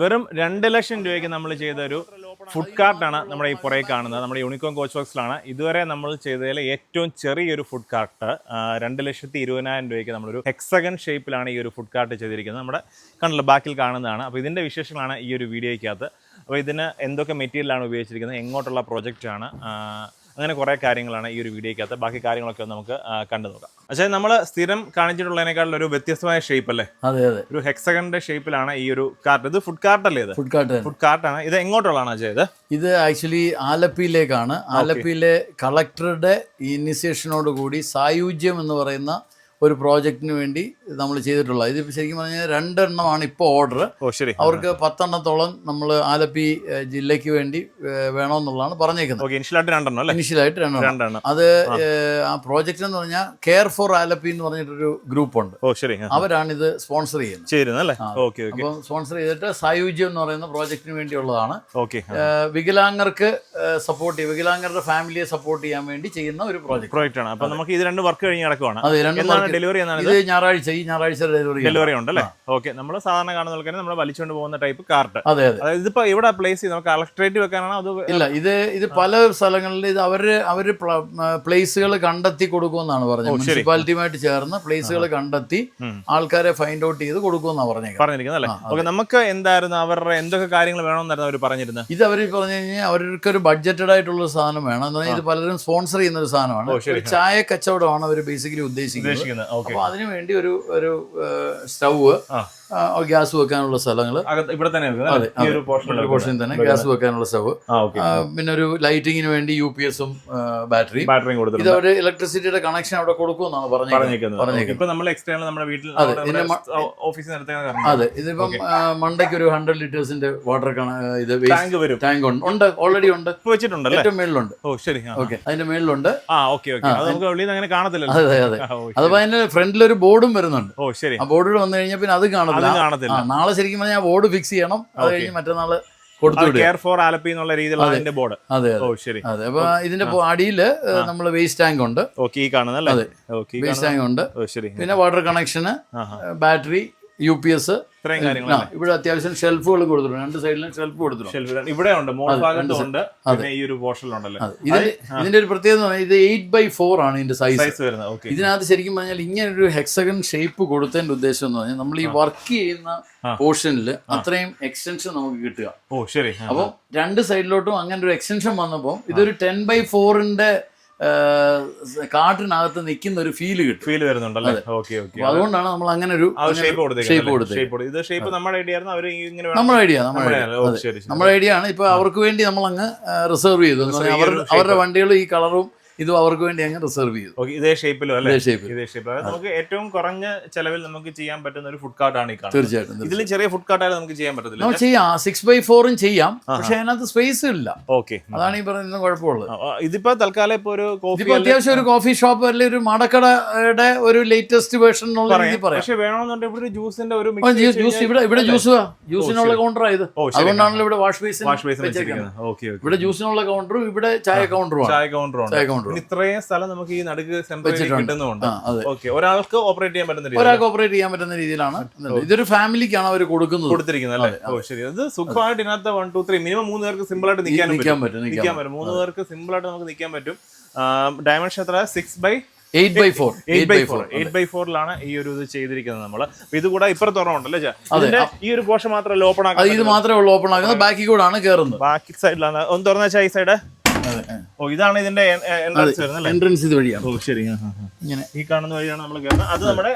വെറും രണ്ട് ലക്ഷം രൂപയ്ക്ക് നമ്മൾ ചെയ്ത ഒരു ഫുഡ് കാർട്ടാണ് നമ്മുടെ ഈ പുറകെ കാണുന്നത്. നമ്മുടെ യൂണിക്കോൺ കോച്ച് ബോക്സിലാണ് ഇതുവരെ നമ്മൾ ചെയ്തതിൽ ഏറ്റവും ചെറിയൊരു ഫുഡ് കാർട്ട് രണ്ട് ലക്ഷത്തി ഇരുപതിനായിരം രൂപയ്ക്ക് നമ്മളൊരു ഹെക്സഗൺ ഷേപ്പിലാണ് ഈ ഒരു ഫുഡ് കാർട്ട് ചെയ്തിരിക്കുന്നത്. നമ്മുടെ കണ്ടല്ലോ ബാക്കിൽ കാണുന്നതാണ്. അപ്പോൾ ഇതിന്റെ വിശേഷങ്ങളാണ് ഈ ഒരു വീഡിയോയ്ക്കകത്ത്. അപ്പോൾ ഇതിന് എന്തൊക്കെ മെറ്റീരിയലാണ് ഉപയോഗിച്ചിരിക്കുന്നത്? എങ്ങോട്ടുള്ള പ്രോജക്റ്റാണ് അങ്ങനെ കുറേ കാര്യങ്ങളാണ് ഈ ഒരു വീഡിയോയ്ക്കകത്ത് ബാക്കി കാര്യങ്ങളൊക്കെ നമുക്ക് കണ്ടു നോക്കാം. പക്ഷേ നമ്മൾ സ്ഥിരം കാണിച്ചിട്ടുള്ളതിനേക്കാളും ഒരു വ്യത്യസ്തമായ ഷേപ്പ് അല്ലേ? അതെ അതെ. ഒരു ഹെക്സഗണിന്റെ ഷേപ്പിലാണ് ഈ ഒരു കാർട്ട് ഇത് ഫുഡ് കാർട്ട് അല്ലേ ഇത്? ഫുഡ് കാർട്ട് ഫുഡ് കാർട്ടാണ് ഇത് എങ്ങോട്ടുള്ളതാണ് അജയ് ഇത്? ഇത് ആക്ച്വലി ആലപ്പിയിലേക്കാണ്. ആലപ്പിയിലെ കളക്ടറുടെ ഇനിഷ്യേഷനോട് കൂടി സായുജ്യം എന്ന് പറയുന്ന ഒരു പ്രോജക്റ്റിന് വേണ്ടി നമ്മൾ ചെയ്തിട്ടുള്ളത്. ഇത് ശരിക്കും പറഞ്ഞാൽ രണ്ടെണ്ണമാണ് ഇപ്പോൾ ഓർഡർ. അവർക്ക് പത്തെണ്ണത്തോളം നമ്മൾ ആലപ്പി ജില്ലയ്ക്ക് വേണ്ടി വേണമെന്നുള്ളതാണ് പറഞ്ഞേക്കുന്നത്. ഇനിഷ്യലായിട്ട് രണ്ടെണ്ണം. അത് ആ. പ്രോജക്റ്റ് എന്ന് പറഞ്ഞാൽ കെയർ ഫോർ ആലപ്പി എന്ന് പറഞ്ഞിട്ടൊരു ഗ്രൂപ്പ് ഉണ്ട്. അവരാണ് ഇത് സ്പോൺസർ ചെയ്യുന്നത്. അപ്പം സ്പോൺസർ ചെയ്തിട്ട് സായുജ്യം എന്ന് പറയുന്ന പ്രോജക്റ്റിന് വേണ്ടിയുള്ളതാണ്. ഓക്കെ വികലാംഗർക്ക് സപ്പോർട്ട് ചെയ്യും. വികലാംഗരുടെ ഫാമിലിയെ സപ്പോർട്ട് ചെയ്യാൻ വേണ്ടി ചെയ്യുന്ന ഒരു പ്രോജക്റ്റ് പ്രോജക്റ്റ് ആണ്. അപ്പൊ നമുക്ക് ഇത് രണ്ട് വർക്ക് കഴിഞ്ഞ് കിടക്കുവാണ്. അതെ രണ്ടും ഡെലിവറി എന്നാണ് ഇത്? ഞായറാഴ്ച ഈ ഞായറാഴ്ച ഡെലിവറി ഡെലിവറി ഉണ്ട് അല്ലേ? ഓക്കെ നമ്മൾ സാധാരണ കാണുന്ന പോലെ നമ്മൾ വലിച്ചുകൊണ്ട് പോകുന്ന ടൈപ്പ് കാർട്ട് അതെ അതെ. അതായത് ഇതിപ്പോ ഇവിടെ പ്ലേസ് ചെയ്ത് നമുക്ക് കളക്ടറേറ്റ് വെക്കാനാണോ അത് ഇല്ല ഇത് ഇത് പല സ്ഥലങ്ങളിൽ ഇത് അവർ അവർ പ്ലേസുകൾ കണ്ടെത്തി കൊടുക്കുമെന്നാണ് പറഞ്ഞത്. മുനിസിപ്പാലിറ്റിയുമായിട്ട് ചേർന്ന് പ്ലേസുകൾ കണ്ടെത്തി ആൾക്കാരെ ഫൈൻഡ് ഔട്ട് ചെയ്ത് കൊടുക്കുമെന്നാണ് പറഞ്ഞത് പറഞ്ഞിരിക്കുന്നത് അല്ലേ? ഓക്കെ നമുക്ക് എന്തായിരുന്നു അവരുടെ എന്തൊക്കെ കാര്യങ്ങൾ വേണമെന്നായിരുന്നു അവർ പറഞ്ഞിരുന്നത്? ഇത് അവർ പറഞ്ഞു കഴിഞ്ഞാൽ അവർക്ക് ഒരു ബഡ്ജറ്റഡ് ആയിട്ടുള്ള ഒരു സാധനം വേണം. എന്ന് പറഞ്ഞാൽ ഇത് പലരും സ്പോൺസർ ചെയ്യുന്ന ഒരു സാധനമാണ്. ചായ കച്ചവടമാണ് അവർ ബേസിക്കലി ഉദ്ദേശിക്കുന്നത്. അപ്പൊ അതിനു വേണ്ടി ഒരു ഒരു സ്റ്റൗ ആ. ഗ്യാസ് വെക്കാനുള്ള സ്ഥലങ്ങൾ ഇവിടെ തന്നെ അതെ, പോർഷൻ പോർഷനിൽ തന്നെ ഗ്യാസ് വെക്കാനുള്ള സ്റ്റവ്. പിന്നെ ഒരു ലൈറ്റിങ്ങിന് വേണ്ടി യു പി എസും ബാറ്ററി. ബാറ്ററിയും കൊടുത്തിട്ടുണ്ട്. അവർ ഇലക്ട്രിസിറ്റിയുടെ കണക്ഷൻ അവിടെ കൊടുക്കുമെന്നാണ് പറഞ്ഞേക്കുന്നത്. ഇപ്പൊ നമ്മൾ എക്സ്റ്റേണൽ നമ്മുടെ വീട്ടിൽ ഓഫീസിൽ അതെ ഇതിപ്പം മണ്ടയ്ക്ക് ഒരു ഹൺഡ്രഡ് ലിറ്റേഴ്സിന്റെ വാട്ടർ ഇത് ടാങ്ക് വരും. ടാങ്ക് ഉണ്ട്. ഉണ്ട് ഓൾറെഡി ഉണ്ട്. വെച്ചിട്ടുണ്ട് ഏറ്റവും മേളിലുണ്ട്. ഓ ശരി. ഓക്കെ അതിന്റെ മേളിലുണ്ട്. ആ ഓക്കെ ഓക്കെ. അത് നമുക്ക് വെളിയിൽ അങ്ങനെ കാണത്തില്ലല്ലോ. അതെ അതെ. അതുപോലെ അതിന്റെ ഫ്രണ്ടിൽ ഒരു ബോർഡും വരുന്നുണ്ട്. ഓ ശരി. ആ ബോർഡിൽ വന്നു കഴിഞ്ഞാൽ പിന്നെ അത് അത് കാണത്തില്ല. കാണത്തില്ല. നാളെ ശരിക്കും പറഞ്ഞാൽ ബോർഡ് ഫിക്സ് ചെയ്യണം. അത് കഴിഞ്ഞ് മറ്റന്നാൾ കെയർ ഫോർ ആലപ്പി എന്നുള്ള രീതിയിലുള്ള അതിന്റെ ബോർഡ് അതെ ഓ ശരി. അതെ. അപ്പൊ ഇതിന്റെ അടിയിൽ നമ്മൾ വേസ്റ്റ് ടാങ്ക് ഉണ്ട്. ഓക്കെ ഈ കാണുന്നല്ലേ. വേസ്റ്റ് ടാങ്ക് ഉണ്ട്. പിന്നെ വാട്ടർ കണക്ഷന് ബാറ്ററി യു പി എസ് ഇത്രയും കാര്യങ്ങൾ ഇവിടെ അത്യാവശ്യം ഷെൽഫുകൾ കൊടുത്തിട്ടുണ്ട്. രണ്ട് സൈഡിലും ഷെൽഫ് കൊടുത്തിട്ടുണ്ട്. ഇവിടെ ഉണ്ട് മോൾ ഭാഗത്തും ഉണ്ട് പിന്നെ ഈ ഒരു പോർഷനിലുണ്ടല്ലോ. ഇതിന്റെ ഒരു പ്രത്യേകത ഇത് എയ്റ്റ് ബൈ ഫോർ ആണ് ഇതിന്റെ സൈസ് വരുന്നത് ഇതിനകത്ത് ശരിക്കും പറഞ്ഞാൽ ഇങ്ങനെ ഒരു ഹെക്സഗൺ ഷേപ്പ് കൊടുത്തതിന്റെ ഉദ്ദേശം എന്ന് പറഞ്ഞാൽ നമ്മൾ ഈ വർക്ക് ചെയ്യുന്ന പോർഷനിൽ അത്രയും എക്സ്റ്റൻഷൻ നമുക്ക് കിട്ടുക. ഓ ശരി. അപ്പൊ അപ്പം രണ്ട് സൈഡിലോട്ടും അങ്ങനെ ഒരു എക്സ്റ്റൻഷൻ വന്നപ്പോൾ ഇതൊരു ടെൻ ബൈ ഫോറിന്റെ കാട്ടിനകത്ത് നിൽക്കുന്ന ഒരു ഫീൽ കിട്ടും. ഫീൽ വരുന്നുണ്ടല്ലേ? ഓക്കെ ഓക്കെ അതുകൊണ്ടാണ് നമ്മൾ അങ്ങനെ ഒരു ഷേപ്പ് കൊടുത്തത്. ഇത് ഷേപ്പ് നമ്മുടെ ഐഡിയ ആയിരുന്നു. അവർ ഇങ്ങനെ നമ്മുടെ ഐഡിയ നമ്മുടെ ഐഡിയ ആണ്. ഇപ്പൊ അവർക്ക് വേണ്ടി നമ്മൾ അങ്ങ് റിസർവ് ചെയ്തു. അവരുടെ വണ്ടികൾ ഈ കളറും ഇതും അവർക്ക് വേണ്ടി അങ്ങ് റിസർവ് ചെയ്തു. ഇതേ ഷേപ്പിലോ അല്ലേ? ഇതേ ഷേപ്പ് ഇതേ ഷേപ്പ് അതായത് നമുക്ക് ഏറ്റവും കുറഞ്ഞ ചെലവിൽ നമുക്ക് ചെയ്യാൻ പറ്റുന്ന ഒരു ഫുഡ് കാർട്ടാണ് ഈ കാണുന്നത്. തീർച്ചയായിട്ടും ഇതിൽ ചെറിയ ഫുഡ് കാർട്ടായാലും നമുക്ക് ചെയ്യാൻ പറ്റത്തില്ല ചെയ്യാം. സിക്സ് ബൈ ഫോറും ചെയ്യാം. പക്ഷെ അതിനകത്ത് സ്പേസ് ഇല്ല. ഓക്കെ. അതാണ് ഈ പറയുന്ന കുഴപ്പമുള്ളത്. ഇതിപ്പോ തൽക്കാലം ഇപ്പൊ ഒരു കോഫി അത്യാവശ്യം ഒരു കോഫി ഷോപ്പ് അല്ലെങ്കിൽ ഒരു മടക്കടയുടെ ഒരു ലേറ്റസ്റ്റ് വേർഷൻ എന്നുള്ള രീതി പറയാം. പക്ഷെ വേണമെന്നുണ്ടെങ്കിൽ ഇവിടെ ജ്യൂസിന്റെ ഒരു ജ്യൂസ് ഇവിടെ ഇവിടെ ജ്യൂസ് ജ്യൂസിനുള്ള കൗണ്ടറാ ഇത്. അതുകൊണ്ടാണല്ലോ ഇവിടെ വാഷ് ബേസിൻ വാഷ് ബേസിൻ ഇവിടെ ജ്യൂസിനുള്ള കൗണ്ടറും ഇവിടെ ചായ കൗണ്ടറും ചായ കൗണ്ടറും ചായ ഇത്രയും സ്ഥലം നമുക്ക് ഈ നടുക്ക്. കിട്ടുന്നുണ്ട് ഓക്കെ ഒരാൾക്ക് ഓപ്പറേറ്റ് ചെയ്യാൻ പറ്റുന്ന ഒരാൾക്ക് ഓപ്പറേറ്റ് ചെയ്യാൻ പറ്റുന്ന രീതിയിലാണ്. ഇതൊരു ഫാമിലിക്കാണ് അവർ കൊടുക്കുന്നത്. കൊടുത്തിരിക്കുന്നത് അല്ലേ? ഓ ശരി. അത് സുഖമായിട്ട് ഇതിനകത്ത് വൺ ടു ത്രീ മിനിമം മൂന്ന് പേർക്ക് സിമ്പിൾ ആയിട്ട് നിൽക്കാൻ നിൽക്കാൻ പറ്റും. നിൽക്കാൻ പറ്റും. മൂന്ന് പേർക്ക് സിമ്പിൾ ആയിട്ട് നമുക്ക് നിൽക്കാൻ പറ്റും. ഡയമെൻഷൻ എത്ര six by eight by four eight by four eight by ഫോറിലാണ് ഈ ഒരു ഇത് ചെയ്തിരിക്കുന്നത് നമ്മൾ ഇത് കൂടെ ഇപ്പുറത്തോറമുണ്ടല്ലേ ചാ? അതിന്റെ ഈ ഒരു പോർഷൻ മാത്രമല്ല ഓപ്പൺ ആക്കുന്നത് ഇത് മാത്രമേ ഉള്ളൂ ഓപ്പൺ ആക്കുന്നത്. ബാക്കി കൂടെ ആണ് കേറുന്നത്. ബാക്കി സൈഡിലാണ് ഒന്ന് തുറന്ന ഈ സൈഡ് ഓ ഇതാണ് ഇതിന്റെ എൻട്രൻസ് വരുന്നത് എൻട്രൻസ് ഇത് വഴിയാണ്. ഓ ശരി. ഇങ്ങനെ. ഈ കാണുന്ന വഴിയാണ് നമ്മൾ കയറുന്നത് അത് നമ്മുടെ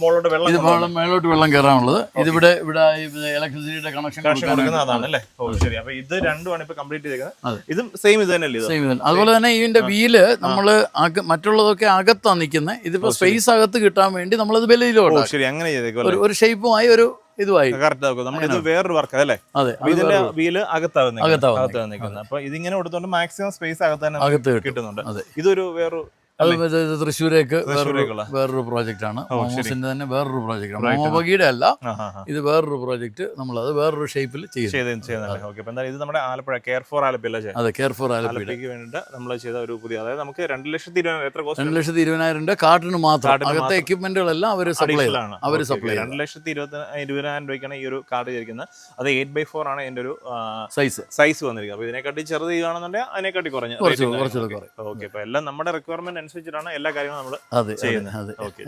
മുകളിലോട്ട് വെള്ളം ഇത് മേളോട്ട് വെള്ളം കയറാനുള്ളത് ഇതിവിടെ ഇവിടെ ഇലക്ട്രിസിറ്റിയുടെ കണക്ഷൻ കൊടുക്കുന്നത് അതാണ് അല്ലേ? ഓ ശരി. അപ്പൊ ഇത് രണ്ടുമാണ് ഇപ്പൊ കംപ്ലീറ്റ് അതെ. ചെയ്തേക്കുന്നത് ഇതും സെയിം ഇത്? തന്നെയല്ലേ സെയിം അതുപോലെ തന്നെ ഇതിന്റെ വീൽ നമ്മൾ അക- മറ്റുള്ളതൊക്കെ അകത്താണ് നിൽക്കുന്നത് ഇതിപ്പോ സ്പേസ് അകത്ത് കിട്ടാൻ വേണ്ടി നമ്മളത് ഓ വെളിയിലോട്ട് ശരി. അങ്ങനെ ഒരു ഷേപ്പുമായി ഒരു ഇതുമായി. കറക്റ്റ് ആക്കും. നമ്മൾ ഇത് വേറൊരു വർക്ക് അതെ അപ്പൊ ഇതിന്റെ വീൽ അപ്പൊ ഇതിങ്ങനെ കൊടുത്തോണ്ട് മാക്സിമം സ്പേസ് അകത്ത് കിട്ടുന്നുണ്ട്. ഇതൊരു വേറൊരു അത് തൃശ്ശൂരേക്ക് വേറൊരു പ്രോജക്റ്റ് ആണ്. മോമോസിന്റെ തന്നെ വേറൊരു പ്രോജക്റ്റ് ആണ്. മോമോബഗിയുടെ അല്ല. ഇത് വേറൊരു പ്രോജക്റ്റ് നമ്മൾ അത്. വേറൊരു ഷേപ്പിൽ അപ്പൊ ഇത് നമ്മുടെ ആലപ്പുഴ കെയർ ഫോർ ആലപ്പുഴ അതെ കെയർ ഫോർ വേണ്ടിയിട്ട് നമ്മൾ ചെയ്ത ഒരു പുതിയ അതായത് നമുക്ക് രണ്ട് ലക്ഷത്തി എത്ര കോസ്റ്റ് രണ്ട് ലക്ഷത്തി ഇരുപതിനായിരം രൂപ കാർട്ടിന് മാത്രം. അകത്തെ. എക്യുപ്മെന്റുകളെല്ലാം അവർ സപ്ലൈ അവർ സപ്ലൈ രണ്ട് ലക്ഷത്തി ഇരുപത്തി ഇരുപതിനായിരം രൂപയ്ക്കാണ് ഈ ഒരു കാർഡ് ചെയ്തിരിക്കുന്നത്. അത് എയ്റ്റ് ബൈ ഫോർ ആണ് എന്റെ ഒരു സൈസ് സൈസ് വന്നിരിക്കുന്നത്. അപ്പൊ ഇതിനെക്കാട്ടി ചെറുത് ചെയ്യുകയാണെന്നുണ്ടെങ്കിൽ അതിനെക്കാട്ടി കുറഞ്ഞു കുറച്ച് ഓക്കെ അപ്പൊ എല്ലാം നമ്മുടെ റിക്വയർമെന്റ് അനുസരിച്ചിട്ടാണ് എല്ലാ കാര്യങ്ങളും നമ്മൾ ചെയ്യുന്നത്. ഓക്കെ